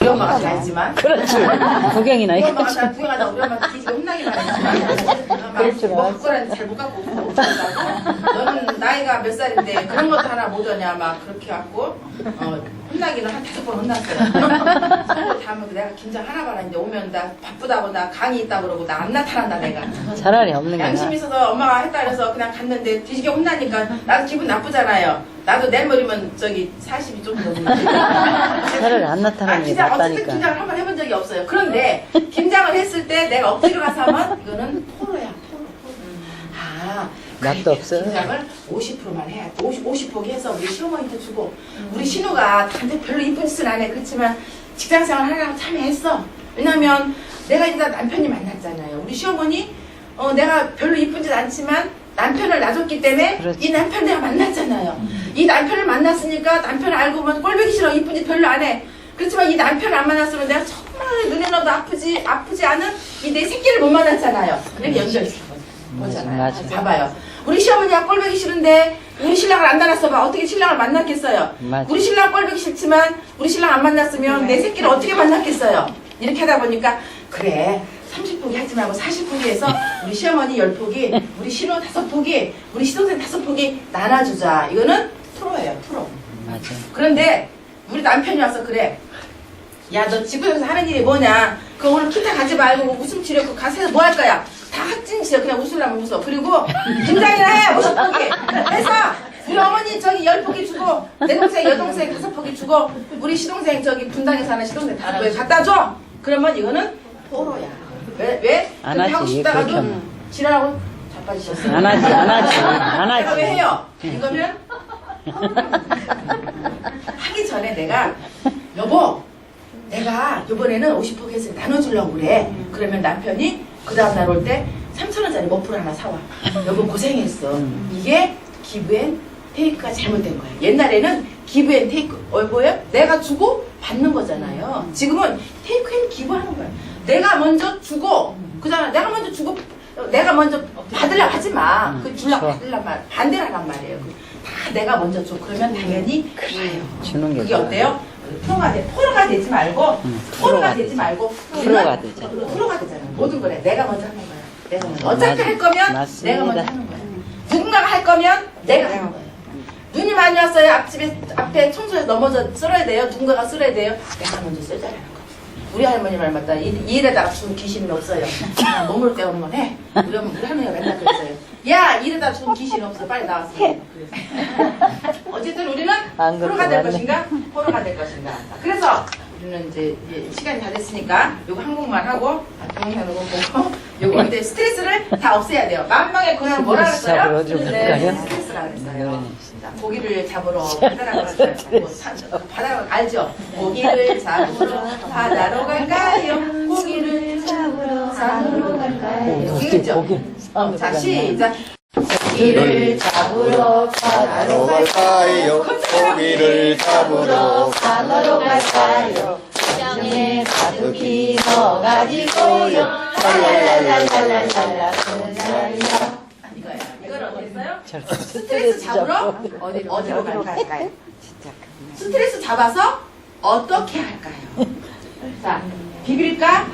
우리 엄마가 다 했지만. 그렇지. 구경이나 우리. 엄마가 다 구경하다 우리 엄마 뒤지게 혼나기만 했지만. 그럴 줄뭐 알았어. 그거라도 잘못 갖고 못한다고. 너는 나이가 몇 살인데 그런 것도 하나 못 하냐 막 그렇게 갖고. 어, 혼나기는 한 다섯 번 혼났어요. 다음에 내가 김장 하나 이제 오면 나 바쁘다고 나 강의 있다 그러고 나 안 나타난다 내가. 차라리 없는 게 양심 나아. 있어서 엄마가 했다 그래서 그냥 갔는데 뒤지게 혼나니까 나도 기분 나쁘잖아요. 나도 내일 모리면 저기 40이 좀 넘는데. 차라리 안 아, 나타나는 게 김장, 어쨌든 낫다니까. 김장을 한 번 해본 적이 없어요. 그런데 김장을 했을 때 내가 억지로 가서 하면 이거는 포로야, 포로. 아, 맛도 그래, 없어. 김장을 50%만 해야 돼. 50, 50 포기 해서 우리 시어머니한테 주고 우리 신우가 근데 별로 이쁜 짓은 안 해. 그렇지만 직장생활 하려고 참여했어. 왜냐면 내가 이제 남편이 만났잖아요. 우리 시어머니 어, 내가 별로 이쁜 짓 않지만 남편을 놔줬기 때문에 그렇지. 이 남편 내가 만났잖아요. 이 남편을 만났으니까 남편을 알고 보면 꼴보기 싫어. 이쁜 짓 별로 안 해. 그렇지만 이 남편을 안 만났으면 내가 정말 눈에 넣어도 아프지 아프지 않은 이 내 새끼를 못 만났잖아요. 그렇게 연결시킨 맞아. 봐봐요. 우리 시어머니가 꼴보기 싫은데 우리 신랑을 안 만났어 봐. 어떻게 신랑을 만났겠어요? 맞아. 우리 신랑 꼴보기 싫지만 우리 신랑 안 만났으면 내 새끼를 어떻게 만났겠어요? 이렇게 하다 보니까 그래 30포기 하지 말고 40포기 해서 우리 시어머니 10포기 우리 신우 5포기 우리 시동생 5포기 나눠주자. 이거는 프로예요 프로. 맞아. 그런데 우리 남편이 와서 그래. 야, 너 지구에서 하는 일이 뭐냐? 그 오늘 기타 가지 말고 웃음 치료 그 가서 뭐 할 거야? 다 학진치야. 그냥 웃으려면 웃어. 그리고 김장이나 해. 50포기. 해서 우리 어머니 저기 10포기 주고 내 동생 여동생 5포기 주고 우리 시동생 저기 분당에 사는 시동생 다 거기 갖다 줘. 그러면 이거는 포로야. 왜? 왜? 안 하지, 하고 싶다가도 하면. 지랄하고 자빠지셨어요. 안 하지, 안 하지, 안 내가 왜 하지. 해요? 이거면 하기 전에 내가 여보 내가 이번에는 50포기 해서 나눠주려고 그래 그러면 남편이 그 다음날 올 때 3천원짜리 머플 하나 사와 여보 고생했어 이게 기브앤 테이크가 잘못된 거야 옛날에는 기브앤 테이크 어 뭐예요? 내가 주고 받는 거잖아요 지금은 테이크앤 기브 하는 거야 내가 먼저 주고 그 다음에 내가 먼저 주고 내가 먼저 받으려고 하지 마. 그 줄라 좋아. 받으려고 말, 반대를 하란 말이에요. 그다 내가 먼저 줘. 그러면 당연히 그래요. 주는 게 그게. 어때요? 프로가 돼. 프로가 되지 말고 응, 프로가 프로가 되지 말고 프로가 되자. 프로가 되잖아. 모든 거래. 내가 먼저 하는 거야. 내가 먼저. 맞- 어차피 할 거면 맞습니다. 내가 먼저 하는 거야. 누군가가 할 거면 내가 하는 거야. 눈이 많이 왔어요. 앞집에 앞에 청소해서 넘어져 쓸어야 돼요. 누군가가 쓸어야 돼요. 내가 먼저 쓰자라는 거. 우리 할머니 말 맞다. 이, 이 일에다가 죽은 귀신은 없어요. 그냥 몸을 때우는 건 해. 우리, 어머- 우리 할머니가 맨날 그랬어요. 야, 이래다 죽은 귀신은 없어. 빨리 나왔어. 그래서. 어쨌든 우리는 안 프로가 될 것인가, 포로가 될 것인가. 자, 그래서 우리는 이제 시간이 다 됐으니까 요거 한국말 하고 동영상으로 보고 요거 이제 스트레스를 다 없애야 돼요. 만방의 고향 뭐라 그랬어요? 네, 갈까요? 스트레스라 그랬어요. 네. 자, 고기를 잡으러 바다로 갈까요? 뭐, 산- 바다로 알죠? 고기를 잡으러 바다로 갈까요? 고기를 잡으러 산으로 갈까요? 이거죠? 고기 어, 자 시작. 고기를 잡으러 바다로 갈까요? 고기를 잡으러 산으로 갈까요? 장에 가득히 넣어가지고요. 랄랄랄랄랄랄라 그날이야. 이거야. 이걸? 저렇게 스트레스 잡으러 어디 어디로 갈까요? 스트레스 잡아서 어떻게 할까요? 자, 비빌까?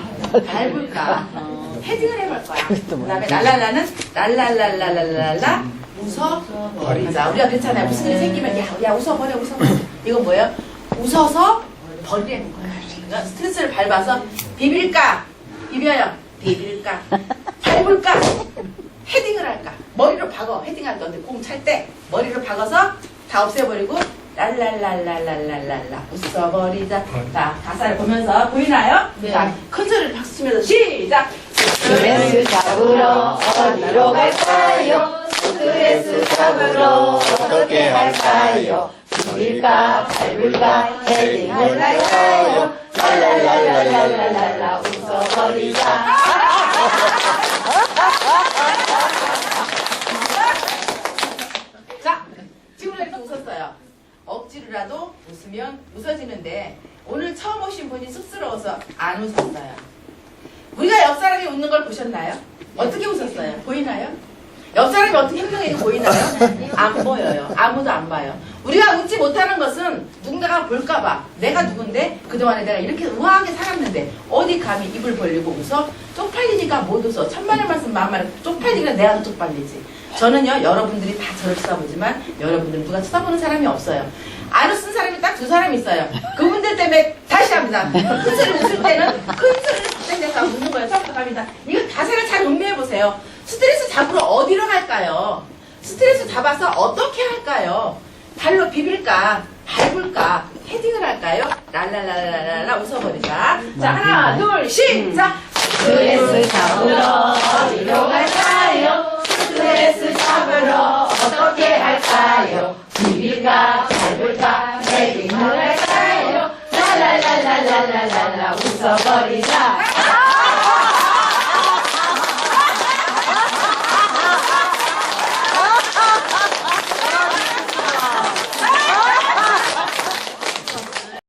밟을까? 헤딩을 해볼 거야. 그 다음에 랄랄라는 랄랄랄랄랄랄라 웃어버리자. 우리가 그랬잖아요. 무슨 일이 생기면 야, 야 웃어버려, 웃어버려. 이건 뭐예요? 웃어서 버리는 거야. 그러니까 스트레스를 밟아서 비빌까? 비벼요. 비빌까? 밟을까? 헤딩을 할까? 머리로 박어. 헤딩할 때 어디 공찰 때 머리로 박아서 다 없애버리고 랄랄랄랄랄랄랄라 웃어버리자. 자 가사를 보면서 보이나요? 자큰 소리를 박수 치면서 시작. 스트레스 잡으러 어디로 갈까요? 스트레스 잡으러 어떻게 할까요? 비빌까 밟을까 헤딩을 할까요? 랄랄랄랄랄랄라 웃어버리자. 자 이렇게 웃었어요. 억지로라도 웃으면 웃어지는데 오늘 처음 오신 분이 쑥스러워서 안 웃었어요. 우리가 옆 사람이 웃는 걸 보셨나요? 어떻게 웃었어요? 보이나요? 옆 사람이 어떻게 행동해도 보이나요? 안 보여요. 아무도 안 봐요. 우리가 웃지 못하는 것은 누군가가 볼까봐 내가 누군데 그동안에 내가 이렇게 우아하게 살았는데 어디 감히 입을 벌리고 웃어? 쪽팔리니까 못 웃어. 천만의 말씀 만만에 쪽팔리니까 내가 더 쪽팔리지. 저는요 여러분들이 다 저를 쳐다보지만 여러분들 누가 쳐다보는 사람이 없어요. 안 웃은 사람이 딱 두 사람 있어요. 그분들 때문에 다시 합니다. 큰 소리 웃을 때는 큰 소리 갑니다. 이거 가사를 잘 음미해 보세요. 스트레스 잡으러 어디로 갈까요? 스트레스 잡아서 어떻게 할까요? 발로 비빌까? 밟을까? 헤딩을 할까요? 랄랄랄랄랄라 웃어버리자. 자, 하나, 둘, 시작! 스트레스 잡으러 어디로 갈까요? 스트레스 잡으러 어떻게 할까요? 비빌까 밟을까 헤딩을 할까요? 랄랄랄랄랄랄라 웃어버리자